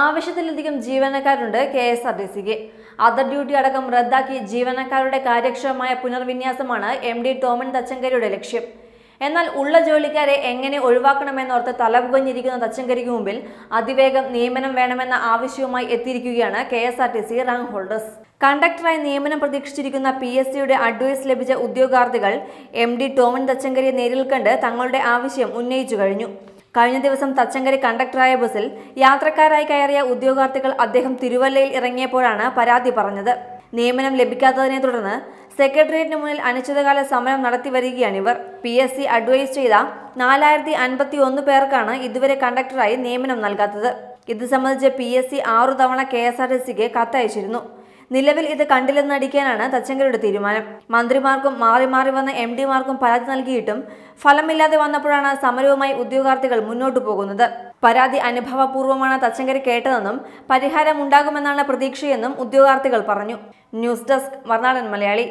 ആവശ്യത്തിലധികം ജീവനക്കാരുണ്ട് K S R T സിക്ക്. അതർ ഡ്യൂട്ടി അടക്കം റദ്ദാക്കി ജീവനക്കാരുടെ കാര്യക്ഷമമായ പുനർവിന്യാസമാണ് എം ഡി ടോമൻ തച്ചങ്കരിയുടെ ലക്ഷ്യം. എന്നാൽ ഉള്ള ജോലിക്കാരെ എങ്ങനെ ഒഴിവാക്കണമെന്നോർത്ത് തലപുകഞ്ഞിരിക്കുന്ന തച്ചങ്കരിക്ക് മുമ്പിൽ അതിവേഗം നിയമനം വേണമെന്ന ആവശ്യവുമായി എത്തിയിരിക്കുകയാണ് K S R T C rank holders. കണ്ടക്ടറായി നിയമനം പ്രതീക്ഷിച്ചിരിക്കുന്ന പി എസ് സിയുടെ അഡ്വൈസ് ലഭിച്ച ഉദ്യോഗാർത്ഥികൾ എം ഡി ടോമൻ തച്ചങ്കരിയെ നേരിൽ കണ്ട് തങ്ങളുടെ ആവശ്യം ഉന്നയിച്ചു കഴിഞ്ഞു. കഴിഞ്ഞ ദിവസം തച്ചങ്കരി കണ്ടക്ടറായ ബസ്സിൽ യാത്രക്കാരായി കയറിയ ഉദ്യോഗാർത്ഥികൾ അദ്ദേഹം തിരുവല്ലയിൽ ഇറങ്ങിയപ്പോഴാണ് പരാതി പറഞ്ഞത്. നിയമനം ലഭിക്കാത്തതിനെ തുടർന്ന് സെക്രട്ടേറിയറ്റിന് മുന്നിൽ അനിശ്ചിതകാല സമരം നടത്തി വരികയാണിവർ പി എസ് സി അഡ്വൈസ് ചെയ്ത നാലായിരത്തി അൻപത്തി ഒന്ന് പേർക്കാണ് ഇതുവരെ കണ്ടക്ടറായി നിയമനം നൽകാത്തത്. ഇത് സംബന്ധിച്ച് പി എസ് സി ആറു തവണ കെ എസ് ആർ ടി സിക്ക് കത്തയച്ചിരുന്നു. നിലവിൽ ഇത് കണ്ടില്ലെന്ന് കണ്ടില്ലെന്നടിക്കാനാണ് തച്ചങ്കരുടെ തീരുമാനം. മന്ത്രിമാർക്കും മാറി മാറി വന്ന എം ഡിമാർക്കും പരാതി നൽകിയിട്ടും ഫലമില്ലാതെ വന്നപ്പോഴാണ് സമരവുമായി ഉദ്യോഗാർത്ഥികൾ മുന്നോട്ടു പോകുന്നത്. പരാതി അനുഭവപൂർവമാണ് തച്ചങ്കരി കേട്ടതെന്നും പരിഹാരം ഉണ്ടാകുമെന്നാണ് പ്രതീക്ഷയെന്നും ഉദ്യോഗാർത്ഥികൾ പറഞ്ഞു. News desk Marunadan Malayali.